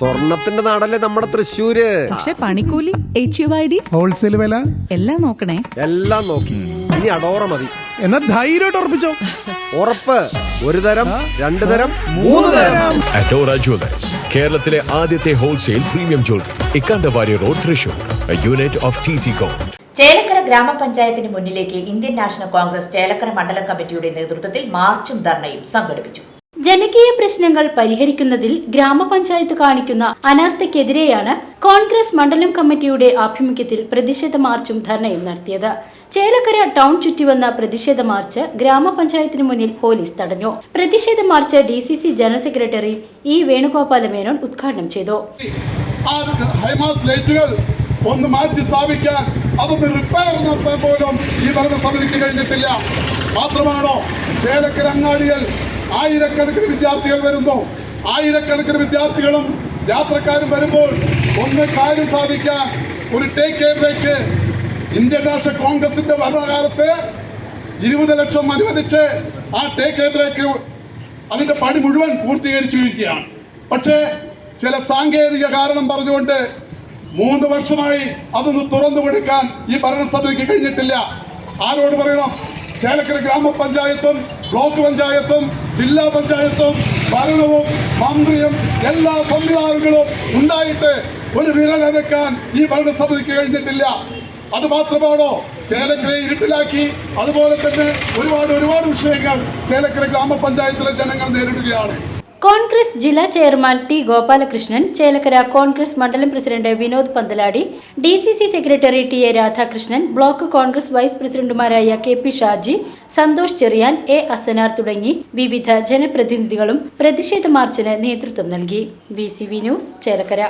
സ്വർണത്തിന്റെ നാടല്ലേ നമ്മുടെ തൃശ്ശൂര്? പക്ഷെ പണിക്കൂലി H U I D wholesale വില? എല്ലാം നോക്കണേ. എല്ലാം നോക്കി. ഇനി അടോറ മതി. എന്നാ ധൈര്യമായിട്ട് ഉറപ്പിച്ചോ? ഉറപ്പ്. ഒരു തരം രണ്ടു തരം മൂന്ന് തരം. അറ്റോറ ജുവലേഴ്സ് കേരളത്തിലെ ആദ്യത്തെ wholesale premium jewellery Ikkandavari road Thrissur unit of T C com Chelakkara ഗ്രാമപഞ്ചായത്തിന് മുന്നിലേക്ക് ഇന്ത്യൻ നാഷണൽ കോൺഗ്രസ് ചേലക്കര മണ്ഡലം കമ്മിറ്റിയുടെ നേതൃത്വത്തിൽ മാർച്ചും ധർണയും സംഘടിപ്പിച്ചു. ജനകീയ പ്രശ്നങ്ങൾ പരിഹരിക്കുന്നതിൽ ഗ്രാമപഞ്ചായത്ത് കാണിക്കുന്ന അനാസ്ഥയ്ക്കെതിരെയാണ് കോൺഗ്രസ് മണ്ഡലം കമ്മിറ്റിയുടെ ആഭിമുഖ്യത്തിൽ പ്രതിഷേധ മാർച്ചും ധർണയും നടത്തിയത്. ചേലക്കര ടൗൺ ചുറ്റിവന്ന പ്രതിഷേധ മാർച്ച് ഗ്രാമപഞ്ചായത്തിന് മുന്നിൽ പോലീസ് തടഞ്ഞു. പ്രതിഷേധ march D C C general secretary E Venugopala Menon ഉദ്ഘാടനം ചെയ്തു. ഒന്ന് മാറ്റി സ്ഥാപിക്കാൻ അതൊന്ന് റിപ്പയർ നടത്താൻ പോലും ഈ ഭരണസമിതിക്ക് കഴിഞ്ഞിട്ടില്ല. മാത്രമാണോ ചേലക്കര അങ്ങാടികൾ ആയിരക്കണക്കിന് വിദ്യാർത്ഥികൾ വരുന്നു. ആയിരക്കണക്കിന് വിദ്യാർത്ഥികളും യാത്രക്കാരും വരുമ്പോൾ ഒന്ന് കാര്യം സാധിക്കാൻ ഒരു ടേക്ക് ബ്രേക്ക് ഇന്ത്യൻ നാഷണൽ കോൺഗ്രസിന്റെ ഭരണകാലത്ത് ഇരുപത് ലക്ഷം അനുവദിച്ച് ആ ടേക്ക് ബ്രേക്ക് അതിന്റെ പണി മുഴുവൻ പൂർത്തീകരിച്ചിരിക്കുകയാണ്. പക്ഷേ ചില സാങ്കേതിക കാരണം പറഞ്ഞുകൊണ്ട് മൂന്ന് വർഷമായി അതൊന്ന് തുറന്നു കൊടുക്കാൻ ഈ ഭരണസമിതിക്ക് കഴിഞ്ഞിട്ടില്ല. ആരോട് പറയണം? ചേലക്കര ഗ്രാമപഞ്ചായത്തും ബ്ലോക്ക് പഞ്ചായത്തും ജില്ലാ പഞ്ചായത്തും ഭരണവും മന്ത്രിയും എല്ലാ സംവിധാനങ്ങളും ഉണ്ടായിട്ട് ഒരു വിരലനക്കാൻ ഈ ഭരണസമിതിക്ക് കഴിഞ്ഞിട്ടില്ല. അത് മാത്രമാണോ? ചേലക്കരയെ ഇരുട്ടിലാക്കി. അതുപോലെ തന്നെ ഒരുപാട് ഒരുപാട് വിഷയങ്ങൾ ചേലക്കര ഗ്രാമപഞ്ചായത്തിലെ ജനങ്ങൾ നേരിടുകയാണ്. കോൺഗ്രസ് ജില്ലാ ചെയർമാൻ ടി ഗോപാലകൃഷ്ണൻ ചേലക്കര കോൺഗ്രസ് മണ്ഡലം president Vinod Panthaladi D C C secretary T A Radhakrishnan block Congress vice പ്രസിഡന്റുമാരായ K P Shaji Santhosh Cheriyan A Asanar തുടങ്ങി വിവിധ ജനപ്രതിനിധികളും പ്രതിഷേധ മാർച്ചിന് നേതൃത്വം നൽകി. B C V news Chelakkara.